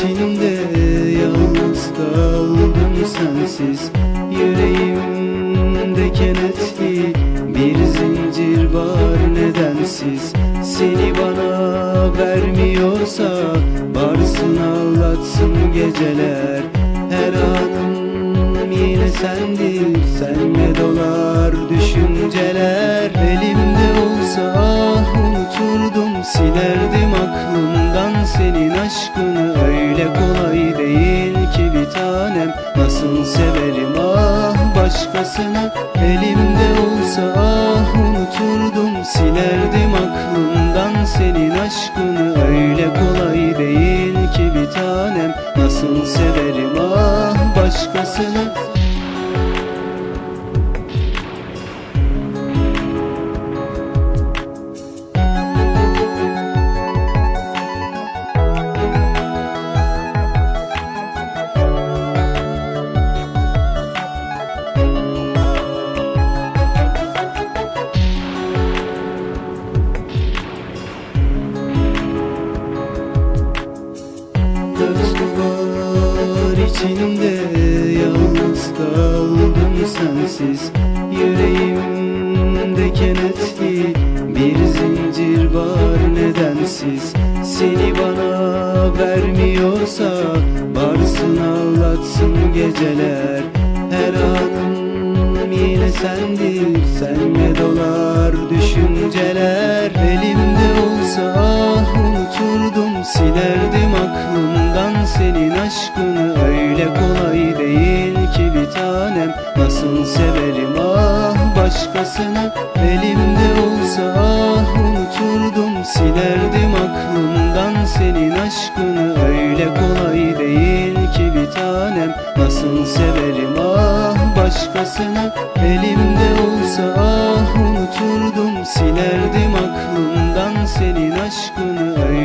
içinde yalnız kaldım sensiz. Yüreğimde kenetli bir zincir var nedensiz. Seni bana vermiyorsa varsın ağlatsın geceler. Her anım yine sendir senle dolar düşünceler. Elimde olsa ah unuturdum silerdim aklımdan senin aşkın tanem nasıl severim ah başkasını. Elimde olsa ah unuturdum silerdim aklımdan senin aşkını. Öyle kolay değil ki bir tanem nasıl severim ah içinde yalnız kaldım sensiz. Yüreğimde kenetli bir zincir var nedensiz. Seni bana vermiyorsa varsın ağlatsın geceler. Her anım yine sendir senle bir tanem. Nasıl severim ah başkasını. Elimde olsa ah unuturdum. Silerdim aklımdan senin aşkını. Öyle kolay değil ki bir tanem. Nasıl severim ah başkasını. Elimde olsa ah unuturdum. Silerdim aklımdan senin aşkını. Öyle